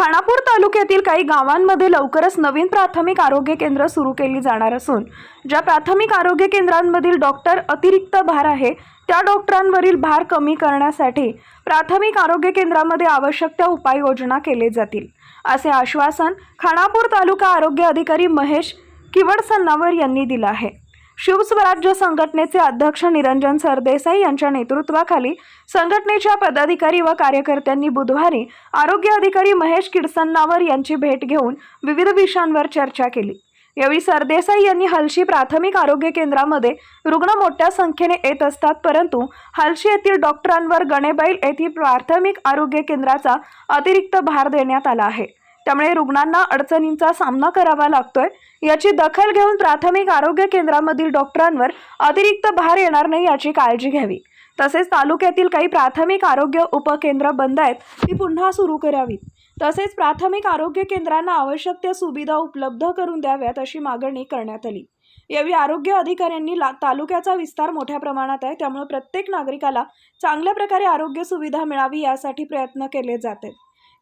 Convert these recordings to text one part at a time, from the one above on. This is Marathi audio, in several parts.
खानापूर तालुक्यातील काही गावांमध्ये लवकरच नवीन प्राथमिक आरोग्य केंद्र सुरू केली जाणार असून ज्या प्राथमिक आरोग्य केंद्रांमधील डॉक्टर अतिरिक्त भार आहे त्या डॉक्टरांवरील भार कमी करण्यासाठी प्राथमिक आरोग्य केंद्रामध्ये आवश्यक त्या उपाययोजना केले जातील असे आश्वासन खानापूर तालुका आरोग्य अधिकारी महेश किवड सन्नावर यांनी दिलं आहे. शिवस्वराज्य संघटनेचे अध्यक्ष निरंजन सरदेसाई यांच्या नेतृत्वाखाली संघटनेच्या पदाधिकारी व कार्यकर्त्यांनी बुधवारी आरोग्य अधिकारी महेश किडसन्नावर यांची भेट घेऊन विविध विषयांवर चर्चा केली. यावेळी सरदेसाई यांनी हलशी प्राथमिक आरोग्य केंद्रामध्ये रुग्ण मोठ्या संख्येने येत असतात परंतु हलशी येथील डॉक्टरांवर गणेबैल येथील प्राथमिक आरोग्य केंद्राचा अतिरिक्त भार देण्यात आला आहे. त्यामुळे रुग्णांना अडचणींचा सामना करावा लागतोय. याची दखल घेऊन प्राथमिक आरोग्य केंद्रामधील डॉक्टरांवर अतिरिक्त भार येणार नाही याची काळजी घ्यावी. तसेच तालुक्यातील काही प्राथमिक आरोग्य उपकेंद्र बंद आहेत ती पुन्हा सुरू करावीत. तसेच प्राथमिक आरोग्य केंद्रांना आवश्यक त्या सुविधा उपलब्ध करून द्याव्यात अशी मागणी करण्यात आली. यावेळी आरोग्य अधिकाऱ्यांनी ला तालुक्याचा विस्तार मोठ्या प्रमाणात आहे त्यामुळे प्रत्येक नागरिकाला चांगल्या प्रकारे आरोग्य सुविधा मिळावी यासाठी प्रयत्न केले जात आहेत.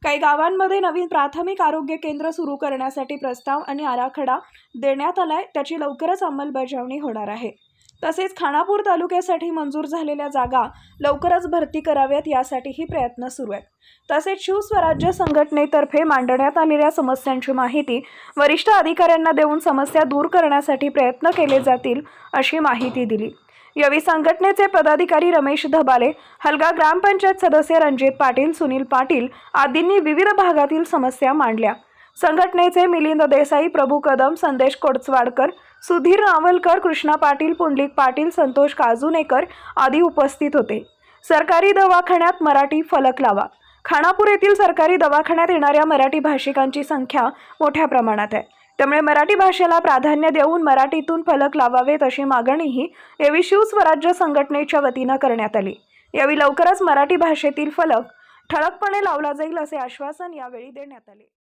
काही गावांमध्ये नवीन प्राथमिक आरोग्य केंद्र सुरू करण्यासाठी प्रस्ताव आणि आराखडा देण्यात आला आहे त्याची लवकरच अंमलबजावणी होणार आहे. तसेच खानापूर तालुक्यासाठी मंजूर झालेल्या जागा लवकरच भरती कराव्यात यासाठीही प्रयत्न सुरू आहेत. तसेच शिवस्वराज्य संघटनेतर्फे मांडण्यात आलेल्या समस्यांची माहिती वरिष्ठ अधिकाऱ्यांना देऊन समस्या दूर करण्यासाठी प्रयत्न केले जातील अशी माहिती दिली. यावेळी संघटनेचे पदाधिकारी रमेश धबाले हलगा ग्रामपंचायत सदस्य रणजित पाटील सुनील पाटील आदींनी विविध भागातील समस्या मांडल्या. संघटनेचे मिलिंद देसाई प्रभू कदम संदेश कोडचवाडकर सुधीर नावलकर कृष्णा पाटील पुंडलिक पाटील संतोष काजुनेकर आदी उपस्थित होते. सरकारी दवाखान्यात मराठी फलक लावा. खानापूर येथील सरकारी दवाखान्यात येणाऱ्या मराठी भाषिकांची संख्या मोठ्या प्रमाणात आहे. त्यामुळे मराठी भाषेला प्राधान्य देऊन मराठीतून फलक लावावेत अशी मागणीही यावेळी शिवस्वराज्य संघटनेच्या वतीनं करण्यात आली. यावेळी लवकरच मराठी भाषेतील फलक ठळकपणे लावला जाईल असे आश्वासन यावेळी देण्यात आले.